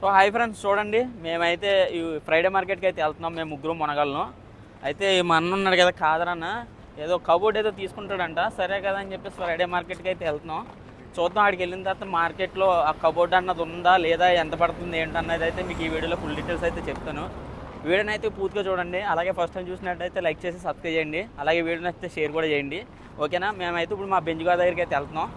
So hi friends చూడండి. మేమైతే ఈ ఫ్రైడే మార్కెట్కి అయితే వెళ్తున్నాం మేము ముగ్గురు మునగలను అయితే మా అన్న ఉన్నాడు కదా కాదరన్న. ఏదో కబోర్డ్ ఏదో తీసుకుంటాడంట. సరే కదా అని చెప్పేసి ఫ్రైడే మార్కెట్కి అయితే వెళ్తున్నాం. చూద్దాం ఆడికి వెళ్ళిన తర్వాత మార్కెట్లో ఆ కబోర్డ్ అన్నది ఉందా లేదా ఎంత పడుతుంది ఏంటన్నది అయితే మీకు ఈ వీడియోలో ఫుల్ డీటెయిల్స్ అయితే చెప్తాను. వీడియోని అయితే పూర్తిగా చూడండి. అలాగే ఫస్ట్ టైం చూసినట్టయితే లైక్ చేసి సబ్స్క్రైబ్ చేయండి. అలాగే వీడియోని అయితే షేర్ కూడా చేయండి. ఓకేనా? మేమైతే ఇప్పుడు మా బెంజ్ దగ్గరికి అయితే వెళ్తున్నాం.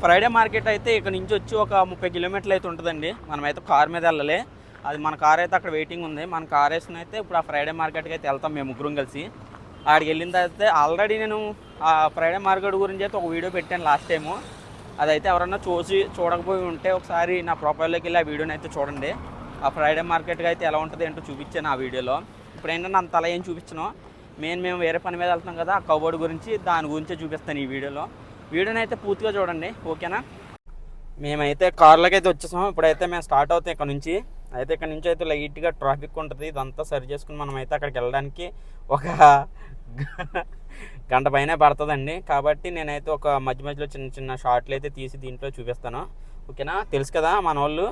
ఫ్రైడే మార్కెట్ అయితే ఇక్కడ నుంచి వచ్చి ఒక ముప్పై కిలోమీటర్లు అయితే ఉంటుందండి. మనమైతే కార్ మీద వెళ్ళలే. అది మన కార్ అయితే అక్కడ వెయిటింగ్ ఉంది. మన కార్ వేసుకుని అయితే ఇప్పుడు ఆ ఫ్రైడే మార్కెట్కి అయితే వెళ్తాం మేము ముగ్గురం కలిసి. ఆడికి వెళ్ళిన తర్వాత ఆల్రెడీ నేను ఆ ఫ్రైడే మార్కెట్ గురించి అయితే ఒక వీడియో పెట్టాను లాస్ట్ టైము అదైతే ఎవరన్నా చూసి చూడకపోయి ఉంటే ఒకసారి నా ప్రొఫైల్లోకి వెళ్ళి ఆ వీడియోని అయితే చూడండి. ఆ ఫ్రైడే మార్కెట్కి అయితే ఎలా ఉంటుంది ఏంటో చూపించాను ఆ వీడియోలో. ఇప్పుడు ఏంటంటే అంత అలా ఏం చూపించను. మెయిన్ మేము వేరే పని మీద వెళ్తున్నాం కదా ఆ కబోర్డ్ గురించి దాని గురించే చూపిస్తాను ఈ వీడియోలో. వీడియోని అయితే పూర్తిగా చూడండి ఓకేనా? మేమైతే కార్లోకి అయితే వచ్చేసాం ఇప్పుడైతే మేము స్టార్ట్ అవుతాం ఇక్కడ నుంచి. అయితే ఇక్కడ నుంచి అయితే లైట్గా ట్రాఫిక్ ఉంటుంది. ఇదంతా సరి చేసుకుని మనం అయితే అక్కడికి వెళ్ళడానికి ఒక గంట పైనే పడుతుందండి. కాబట్టి నేనైతే ఒక మధ్య మధ్యలో చిన్న చిన్న షార్ట్లు అయితే తీసి దీంట్లో చూపిస్తాను. ఓకేనా? తెలుసు కదా మన వాళ్ళు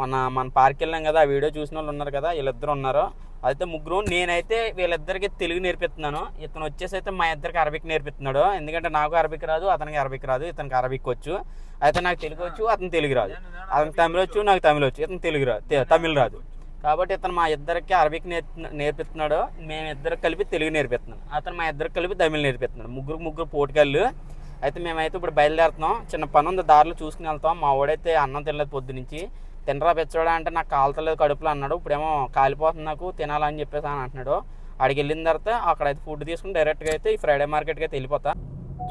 మన మన పార్క్ వెళ్ళాం కదా ఆ వీడియో చూసిన వాళ్ళు ఉన్నారు కదా వీళ్ళిద్దరు ఉన్నారు. అయితే ముగ్గురు నేనైతే వీళ్ళిద్దరికి తెలుగు నేర్పిస్తున్నాను. ఇతను వచ్చేసి అయితే మా ఇద్దరికి అరబిక్ నేర్పిస్తున్నాడు. ఎందుకంటే నాకు అరబిక్ రాదు అతనికి అరబిక్ రాదు ఇతనికి అరబిక్ వచ్చు. అయితే నాకు తెలుగు వచ్చు అతను తెలుగు రాదు. అతనికి తమిళ వచ్చు నాకు తమిళ వచ్చు ఇతను తెలుగు రాదు తమిళ తమిళ్ రాదు. కాబట్టి ఇతను మా ఇద్దరికి అరబిక్ నేర్పి నేర్పిస్తున్నాడు. మేము ఇద్దరు కలిపి తెలుగు నేర్పిస్తున్నాం. అతను మా ఇద్దరికి కలిపి తమిళ్ నేర్పిస్తున్నాడు. ముగ్గురు ముగ్గురు పోటుకళ్ళు అయితే మేమైతే ఇప్పుడు బయలుదేరుతున్నాం. చిన్న పని ఉంది దారిలో చూసుకుని వెళ్తాం. మా వాడైతే అన్నం తినలేదు పొద్దు నుంచి. తినరా పెచ్చోడా అంటే నాకు కాలుతలేదు కడుపులో అన్నాడు. ఇప్పుడేమో కాలిపోతుంది నాకు తినాలని చెప్పేసి అని అంటున్నాడు. అడిగి వెళ్ళిన తర్వాత అక్కడైతే ఫుడ్ తీసుకుని డైరెక్ట్గా అయితే ఈ ఫ్రైడే మార్కెట్కి అయితే వెళ్ళిపోతా.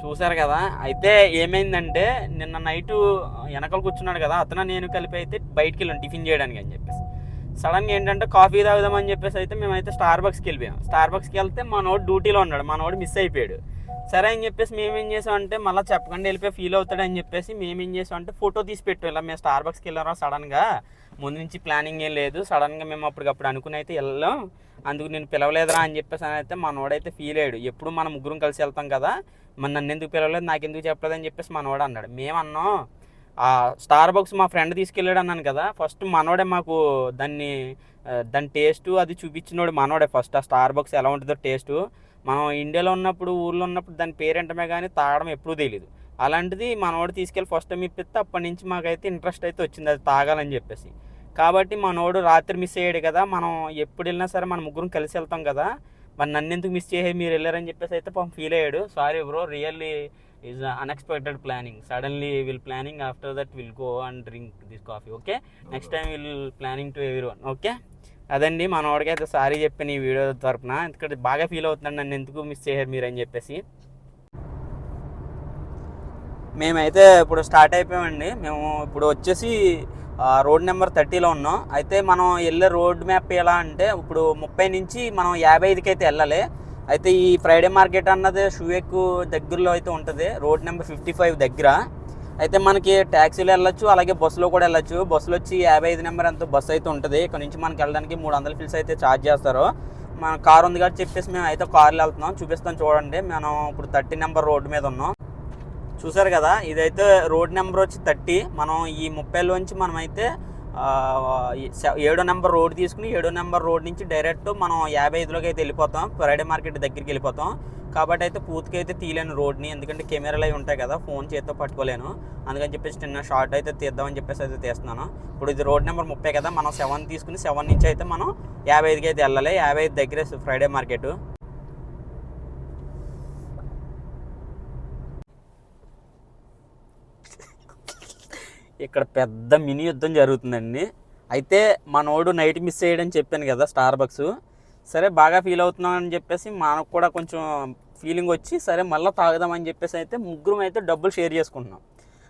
చూసారు కదా? అయితే ఏమైందంటే నిన్న నైటు వెనకాల కూర్చున్నాడు కదా అతను నేను కలిపి అయితే బయటికి వెళ్ళాను టిఫిన్ చేయడానికి అని చెప్పేసి. సడన్గా ఏంటంటే కాఫీ తాగుదామని చెప్పేసి అయితే మేమైతే స్టార్ బక్స్కి వెళ్ళిపోయాం. స్టార్ బక్స్కి వెళ్తే మనోడు డ్యూటీలో ఉన్నాడు. మనోడు మిస్ అయిపోయాడు. సరే అని చెప్పేసి మేమేం చేసాం అంటే మళ్ళీ చెప్పకుండా వెళ్ళిపోయి ఫీల్ అవుతాడని చెప్పేసి మేమేం చేసాం అంటే ఫోటో తీసి పెట్టు. ఇలా మేము స్టార్ బక్స్కి వెళ్ళారా సడన్గా ముందు నుంచి ప్లానింగ్ ఏం లేదు. సడన్గా మేము అప్పటికప్పుడు అనుకుని అయితే వెళ్ళాం. అందుకు నేను పిలవలేదురా అని చెప్పేసి అని అయితే మనోడైతే ఫీల్ అయ్యాడు. ఎప్పుడు మనం ముగ్గురం కలిసి వెళ్తాం కదా మన నన్ను ఎందుకు పిలవలేదు నాకు ఎందుకు చెప్పలేదు అని చెప్పేసి మనోడు అన్నాడు. మేమన్నాం ఆ స్టార్ బాక్స్ మా ఫ్రెండ్ తీసుకెళ్ళాడు అన్నాను కదా ఫస్ట్ మనోడే మాకు దాన్ని దాని టేస్ట్ అది చూపించినోడు మనోడే ఫస్ట్ ఆ స్టార్ బాక్స్ ఎలా ఉంటుందో టేస్ట్ మనం ఇండియాలో ఉన్నప్పుడు ఊళ్ళో ఉన్నప్పుడు దాని పేరెంటమే కానీ తాగడం ఎప్పుడూ తెలియదు అలాంటిది మనోడు తీసుకెళ్ళి ఫస్ట్ టైం ఇప్పిస్తే అప్పటి నుంచి మాకైతే ఇంట్రెస్ట్ అయితే వచ్చింది అది తాగాలని చెప్పేసి. కాబట్టి మనోడు రాత్రి మిస్ అయ్యాడు కదా మనం ఎప్పుడు వెళ్ళినా సరే మన ముగ్గురం కలిసి వెళ్తాం కదా మరి నన్ను ఎందుకు మిస్ చేసే మీరు వెళ్ళారని చెప్పేసి అయితే పాపం ఫీల్ అయ్యాడు. Sorry bro really is unexpected planning suddenly will planning after that will go and drink this coffee okay next time will planning to everyone okay అదండి మనవాడికైతే సారీ చెప్పాను ఈ వీడియో తరపున. ఎందుకంటే బాగా ఫీల్ అవుతున్నాడు నన్ను ఎందుకు మిస్ చేయరు మీరు అని చెప్పేసి. మేమైతే ఇప్పుడు స్టార్ట్ అయిపోయామండి. మేము ఇప్పుడు వచ్చేసి రోడ్ నెంబర్ థర్టీలో ఉన్నాం. అయితే మనం వెళ్ళే రోడ్ మ్యాప్ ఎలా అంటే ఇప్పుడు ముప్పై నుంచి మనం యాభై ఐదుకి అయితే వెళ్ళాలి. అయితే ఈ ఫ్రైడే మార్కెట్ అన్నది షూయెక్ దగ్గరలో అయితే ఉంటుంది. రోడ్ నెంబర్ ఫిఫ్టీ ఫైవ్ దగ్గర. అయితే మనకి ట్యాక్సీలో వెళ్ళొచ్చు అలాగే బస్సులో కూడా వెళ్ళొచ్చు. బస్సులో వచ్చి యాభై ఐదు నెంబర్ ఎంతో బస్సు అయితే ఉంటుంది. ఇక్కడ నుంచి మనకి వెళ్ళడానికి మూడు వందల ఫీల్స్ అయితే ఛార్జ్ చేస్తారు. మన కార్ ఉంది కాబట్టి చెప్పేసి మేము అయితే కార్లో వెళ్తున్నాం. చూపిస్తాం చూడండి. మనం ఇప్పుడు థర్టీ నెంబర్ రోడ్డు మీద ఉన్నాం. చూసారు కదా? ఇదైతే రోడ్ నెంబర్ వచ్చి థర్టీ మనం ఈ ముప్పైలోంచి మనమైతే ఏడో నెంబర్ రోడ్ తీసుకుని ఏడో నెంబర్ రోడ్ నుంచి డైరెక్ట్ మనం యాభై ఐదులోకి అయితే వెళ్ళిపోతాం. ఫ్రైడే మార్కెట్ దగ్గరికి వెళ్ళిపోతాం. కాబట్టి అయితే పూర్తిగా అయితే తీయలేను రోడ్ని ఎందుకంటే కెమెరాలు అవి ఉంటాయి కదా ఫోన్ చేతితో పట్టుకోలేను. అందుకని చెప్పేసి చిన్న షార్ట్ అయితే తీద్దామని చెప్పేసి అయితే తీస్తున్నాను. ఇప్పుడు ఇది రోడ్ నెంబర్ ముప్పై కదా మనం సెవెన్ తీసుకుని సెవెన్ నుంచి అయితే మనం యాభై ఐదుకి అయితే వెళ్ళాలి. యాభై ఐదు దగ్గరే ఫ్రైడే మార్కెట్. ఇక్కడ పెద్ద మినీ యుద్ధం జరుగుతుందండి. అయితే మనోడు నైట్ మిస్ అయ్యాడని చెప్పాను కదా స్టార్ బక్స్ సరే బాగా ఫీల్ అవుతున్నాం అని చెప్పేసి మనకు కూడా కొంచెం ఫీలింగ్ వచ్చి సరే మళ్ళీ తాగుదామని చెప్పేసి అయితే ముగ్గురం అయితే డబ్బులు షేర్ చేసుకుంటున్నాం.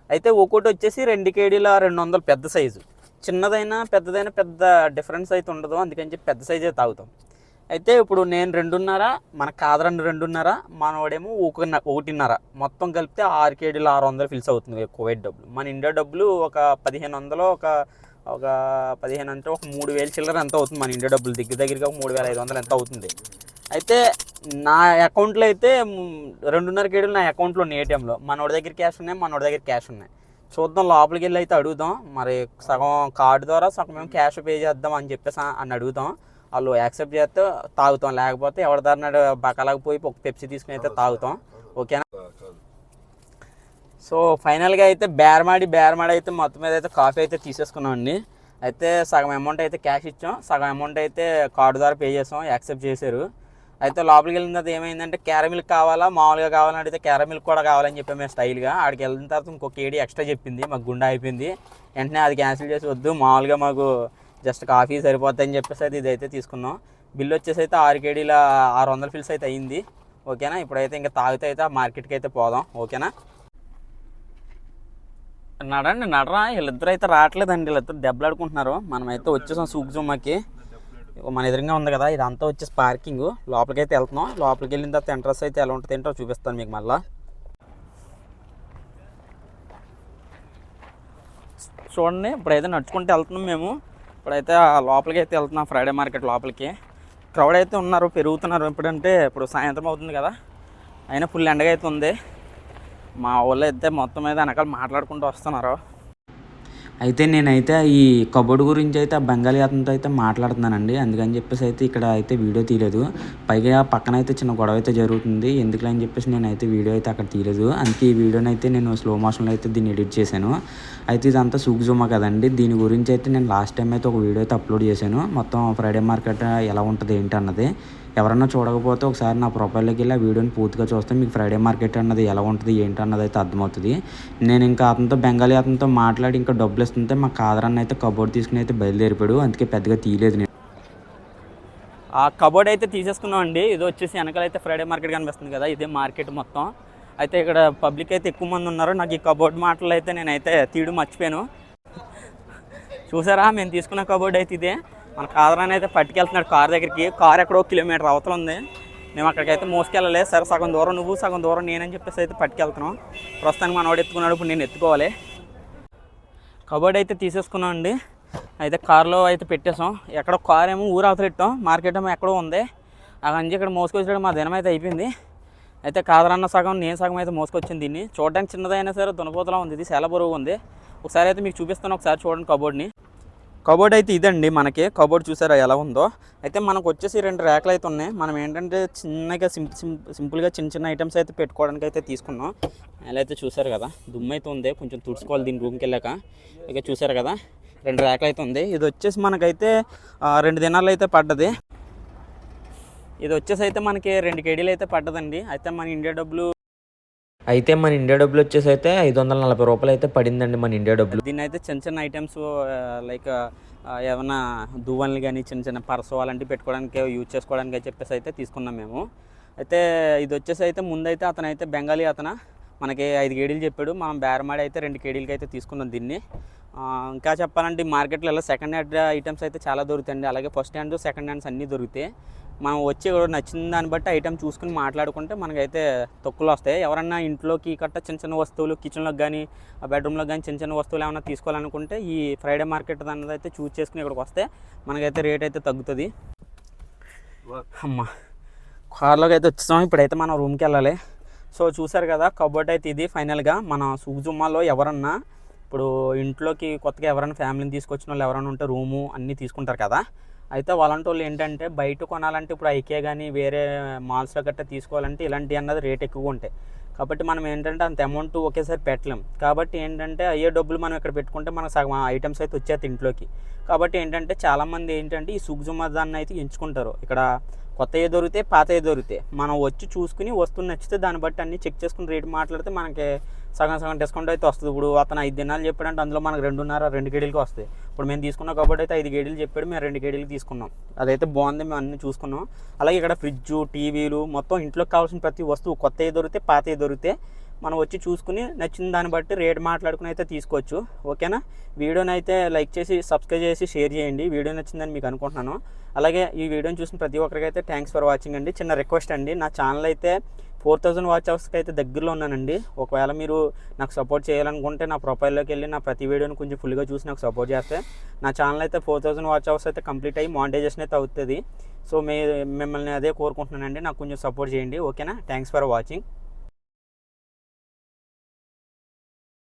అయితే ఒక్కోటి వచ్చేసి రెండు కేడీల రెండు వందలు పెద్ద సైజు చిన్నదైనా పెద్దదైనా పెద్ద డిఫరెన్స్ అయితే ఉండదు. అందుకని చెప్పి పెద్ద సైజే తాగుతాం. అయితే ఇప్పుడు నేను రెండున్నర మన కాదరండి రెండున్నర మనవాడేమో ఒక ఒకటిన్నర. మొత్తం కలిపితే ఆరు కేడీలు ఆరు వందలు ఫిల్స్ అవుతుంది కువైట్ డబ్బులు మన ఇండియా డబ్బులు ఒక పదిహేను వందలు ఒక ఒక పదిహేను అంటే ఒక మూడు వేలు చిల్లర ఎంత అవుతుంది మన ఇండియా డబ్బులు దగ్గర దగ్గరగా ఒక మూడు వేల ఐదు వందలు ఎంత అవుతుంది? అయితే నా అకౌంట్లో అయితే రెండున్నర కేడులు నా అకౌంట్లో ఉన్నాయి ఏటీఎంలో. మనోడి దగ్గర క్యాష్ ఉన్నాయి మనోడి దగ్గర క్యాష్ ఉన్నాయి. చూద్దాం లోపలికి వెళ్ళి అయితే అడుగుదాం. మరి సగం కార్డు ద్వారా సగం మేము క్యాష్ పే చేద్దాం అని చెప్పేసి అని అడుగుతాం వాళ్ళు యాక్సెప్ట్ చేస్తే తాగుతాం. లేకపోతే ఎవరి దారినాడు బకాలకు పోయి ఒక పెప్సీ తీసుకుని అయితే తాగుతాం. ఓకేనా? సో ఫైనల్గా అయితే బేరమాడి బేరమాడి అయితే మొత్తం మీద అయితే కాఫీ అయితే తీసేసుకున్నాం అండి. అయితే సగం అమౌంట్ అయితే క్యాష్ ఇచ్చాం. సగం అమౌంట్ అయితే కార్డు ద్వారా పే చేసాం యాక్సెప్ట్ చేశారు. అయితే లోపలికి వెళ్ళిన తర్వాత ఏమైందంటే క్యారమిల్క్ కావాలా మామూలుగా కావాలని అడిగితే క్యారమిల్క్ కూడా కావాలని చెప్పాము మేము స్టైల్గా. ఆడికి వెళ్ళిన తర్వాత ఇంకొక ఏడి ఎక్స్ట్రా చెప్పింది మాకు గుండె అయిపోయింది వెంటనే అది క్యాన్సిల్ చేసి వద్దు మామూలుగా మాకు జస్ట్ కాఫీ సరిపోతుందని చెప్పేసి అయితే ఇదైతే తీసుకున్నాం. బిల్లు వచ్చేసి అయితే ఆరు కేడీల ఆరు వందల ఫిల్స్ అయితే అయింది. ఓకేనా? ఇప్పుడైతే ఇంకా తాగితే అయితే మార్కెట్కి అయితే పోదాం. ఓకేనా? నడండి నడరా. వీళ్ళిద్దరు అయితే రావట్లేదండి. వీళ్ళిద్దరు దెబ్బలాడుకుంటున్నారు. మనమైతే వచ్చేసాం సూక్జుమ్మకి మన ఎదురుగా ఉంది కదా ఇదంతా వచ్చేసి పార్కింగ్. లోపలికి అయితే వెళ్తున్నాం. లోపలికి వెళ్ళిన తర్వాత ఎంట్రన్స్ అయితే ఎలా ఉంటుంది ఏంటో చూపిస్తాను మీకు మళ్ళా. చూడండి ఇప్పుడైతే నడుచుకుంటూ వెళ్తున్నాం మేము. ఇప్పుడైతే లోపలికి అయితే వెళ్తున్నాం ఫ్రైడే మార్కెట్ లోపలికి. క్రౌడ్ అయితే ఉన్నారు పెరుగుతున్నారు. ఎప్పుడంటే ఇప్పుడు సాయంత్రం అవుతుంది కదా. అయినా ఫుల్ ఎండగా అయితే ఉంది. మా వాళ్ళు అయితే మొత్తం మీద వెనకాల మాట్లాడుకుంటూ వస్తున్నారు. అయితే నేనైతే ఈ కబోర్డ్ గురించి అయితే ఆ బెంగాలీ అతనితో అయితే మాట్లాడుతున్నానండి. అందుకని చెప్పేసి అయితే ఇక్కడ అయితే వీడియో తీయలేదు. పైగా పక్కన అయితే చిన్న గొడవ అయితే జరుగుతుంది. ఎందుకులే అని చెప్పేసి నేనైతే వీడియో అయితే అక్కడ తీయలేదు. అందుకే ఈ వీడియోని అయితే నేను స్లో మోషన్లో అయితే దీన్ని ఎడిట్ చేశాను. అయితే ఇదంతా సూక్జుమా కదండి. దీని గురించి అయితే నేను లాస్ట్ టైం అయితే ఒక వీడియో అయితే అప్లోడ్ చేశాను. మొత్తం ఫ్రైడే మార్కెట్ ఎలా ఉంటుంది ఏంటి అన్నది. ఎవరన్నా చూడకపోతే ఒకసారి నా ప్రొఫైల్లోకి వెళ్ళి ఆ వీడియోని పూర్తిగా చూస్తే మీకు ఫ్రైడే మార్కెట్ అన్నది ఎలా ఉంటుంది ఏంటి అన్నది అయితే అర్థమవుతుంది. నేను ఇంకా అతనితో బెంగాలీ అతనితో మాట్లాడి ఇంకా డబ్బులు ఇస్తుంటే మా కాదరన్న అయితే కబోర్డ్ తీసుకుని అయితే బయలుదేరిపాడు అందుకే పెద్దగా తీయలేదు నేను. ఆ కబోర్డ్ అయితే తీసేసుకున్నాం అండి ఇది వచ్చేసి వెనకాల అయితే ఫ్రైడే మార్కెట్ కనిపిస్తుంది కదా. ఇదే మార్కెట్ మొత్తం. అయితే ఇక్కడ పబ్లిక్ అయితే ఎక్కువ మంది ఉన్నారు. నాకు ఈ కబోర్డ్ మాటలు అయితే నేనైతే తీయడం మర్చిపోయాను. చూసారా? మేము తీసుకున్న కబోర్డ్ అయితే ఇదే. మన కాదరాని అయితే పట్టుకెళ్తున్నాడు కార్ దగ్గరికి. కార్ ఎక్కడో కిలోమీటర్ అవతల ఉంది. మేము అక్కడికైతే మోసుకెళ్ళలే. సరే సగం దూరం నువ్వు సగం దూరం నేనని చెప్పేసి అయితే పట్టుకెళ్తున్నాం. ప్రస్తుతానికి మనవాడు ఎత్తుకున్నాడు. ఇప్పుడు నేను ఎత్తుకోవాలి. కబోర్డ్ అయితే తీసేసుకున్నాం అండి. అయితే కార్లో అయితే పెట్టేసాం ఎక్కడో కార్ ఏమో ఊరు అవతలెట్టాం మార్కెట్ ఏమో ఎక్కడో ఉంది. అక్కడి నుంచి ఇక్కడ మోసుకొచ్చాడు మా దినం అయితే అయిపోయింది. అయితే కాదరన్న సగం నేను సగం అయితే మోసుకొచ్చింది దీన్ని. చూడడానికి చిన్నదైనా సరే దునపోతలా ఉంది. ఇది చాలా బరువు ఉంది. ఒకసారి అయితే మీకు చూపిస్తాను ఒకసారి చూడండి కబోర్డ్ని. కబోర్డ్ అయితే ఇదండి మనకి. కబోర్డ్ చూసారా ఎలా ఉందో? అయితే మనకు వచ్చేసి రెండు ర్యాక్లు అయితే ఉన్నాయి. మనం ఏంటంటే చిన్నగా సిం సిం సింపుల్గా చిన్న చిన్న ఐటమ్స్ అయితే పెట్టుకోవడానికి అయితే తీసుకున్నాం. ఎలా అయితే చూసారు కదా దుమ్ము అయితే ఉంది. కొంచెం తుడుచుకోవాలి దీని రూమ్కి వెళ్ళాక. ఇక చూసారు కదా రెండు ర్యాక్లు అయితే ఉంది. ఇది వచ్చేసి మనకైతే రెండు దినాలు అయితే పడ్డది. ఇది వచ్చేసి అయితే మనకి రెండు కేడీలు అయితే పడ్డదండి. అయితే మన ఇండియా డబ్బులు అయితే మన ఇండియా డబ్బులు వచ్చేసి అయితే ఐదు వందల నలభై రూపాయలు అయితే పడిందండి మన ఇండియా డబ్బులు దీన్ని అయితే చిన్న చిన్న ఐటమ్స్ లైక్ ఏమైనా దువ్వన్లు కానీ చిన్న చిన్న పర్సు అలాంటివి పెట్టుకోవడానికి యూజ్ చేసుకోవడానికి అని చెప్పేసి అయితే తీసుకున్నాం మేము. అయితే ఇది వచ్చేసి అయితే ముందైతే అతను అయితే బెంగాలీ అతను మనకి ఐదు కేడీలు చెప్పాడు. మనం బేరమాడి అయితే రెండు కేడీలకి అయితే తీసుకున్నాం దీన్ని. ఇంకా చెప్పాలంటే మార్కెట్లో సెకండ్ హ్యాండ్ ఐటమ్స్ అయితే చాలా దొరుకుతాయండి. అలాగే ఫస్ట్ హ్యాండ్ సెకండ్ హ్యాండ్స్ అన్నీ దొరుకుతాయి. మనం వచ్చి కూడా నచ్చిన దాన్ని బట్టి ఐటమ్ చూసుకుని మాట్లాడుకుంటే మనకైతే తొక్కులు వస్తాయి. ఎవరన్నా ఇంట్లోకి కట్ట చిన్న చిన్న వస్తువులు కిచెన్లోకి కానీ బెడ్రూమ్లో కానీ చిన్న చిన్న వస్తువులు ఏమైనా తీసుకోవాలనుకుంటే ఈ ఫ్రైడే మార్కెట్ దాన్ని అయితే చూస్ చేసుకుని ఇక్కడికి వస్తే మనకైతే రేట్ అయితే తగ్గుతుంది. అమ్మా కార్లోకి అయితే వచ్చేసాం. ఇప్పుడైతే మనం రూమ్కి వెళ్ళాలి. సో చూసారు కదా కబోర్డ్ అయితే ఇది ఫైనల్గా మన సుగుజుమ్మాలో ఎవరన్నా ఇప్పుడు ఇంట్లోకి కొత్తగా ఎవరైనా ఫ్యామిలీని తీసుకొచ్చిన వాళ్ళు ఎవరైనా ఉంటే రూము అన్నీ తీసుకుంటారు కదా. అయితే వాళ్ళంటి వాళ్ళు ఏంటంటే బయట కొనాలంటే ఇప్పుడు ఐకే కానీ వేరే మాల్స్లో గట్టా తీసుకోవాలంటే ఇలాంటివి అన్నది రేట్ ఎక్కువ ఉంటాయి. కాబట్టి మనం ఏంటంటే అంత అమౌంట్ ఒకేసారి పెట్టలేం. కాబట్టి ఏంటంటే అయ్యే డబ్బులు మనం ఇక్కడ పెట్టుకుంటే మనకు సగం ఐటమ్స్ అయితే వచ్చేది ఇంట్లోకి. కాబట్టి ఏంటంటే చాలామంది ఏంటంటే ఈ సుగ్జుమా దాన్ని అయితే ఎంచుకుంటారు. ఇక్కడ కొత్తవి దొరికితే పాతవి దొరికితే. మనం వచ్చి చూసుకుని వస్తువు నచ్చితే దాన్ని బట్టి అన్ని చెక్ చేసుకుని రేటు మాట్లాడితే మనకి సగం సగం డిస్కౌంట్ అయితే వస్తుంది. ఇప్పుడు అతను ఐదు దినాలు చెప్పాడంటే అందులో మనకు రెండున్నర రెండు గేడీలకి వస్తాయి. ఇప్పుడు మేము తీసుకున్నాం కాబట్టి అయితే ఐదు గేడీలు చెప్పాడు మేము రెండు గేడీలు తీసుకున్నాం. అదైతే బాగుంది మేము అన్ని చూసుకున్నాం. అలాగే ఇక్కడ ఫ్రిడ్జ్ టీవీలు మొత్తం ఇంట్లోకి కావాల్సిన ప్రతి వస్తువు కొత్తవి దొరికితే పాతవి దొరికితే మనం వచ్చి చూసుకుని నచ్చిన దాన్ని బట్టి రేట్ మాట్లాడుకుని అయితే తీసుకోవచ్చు. ఓకేనా? వీడియోని అయితే లైక్ చేసి సబ్స్క్రైబ్ చేసి షేర్ చేయండి. వీడియో నచ్చిందని మీకు అనుకుంటున్నాను. అలాగే ఈ వీడియోని చూసిన ప్రతి ఒక్కరికి అయితే థ్యాంక్స్ ఫర్ వాచింగ్ అండి. చిన్న రిక్వెస్ట్ అండి. నా ఛానల్ అయితే ఫోర్ థౌజండ్ వాచ్ అవర్స్కి అయితే దగ్గరలో ఉన్నానండి. ఒకవేళ మీరు నాకు సపోర్ట్ చేయాలనుకుంటే నా ప్రొఫైల్లోకి వెళ్ళి నా ప్రతి వీడియోని కొంచెం ఫుల్గా చూసి నాకు సపోర్ట్ చేస్తే నా ఛానల్ అయితే ఫోర్ థౌజండ్ వాచ్ అవర్స్ అయితే కంప్లీట్ అయ్యి మానిటైజేషన్ అయితే అవుతుంది. సో మీ మిమ్మల్ని అదే కోరుకుంటున్నానండి. నాకు కొంచెం సపోర్ట్ చేయండి. ఓకేనా? Thanks for watching.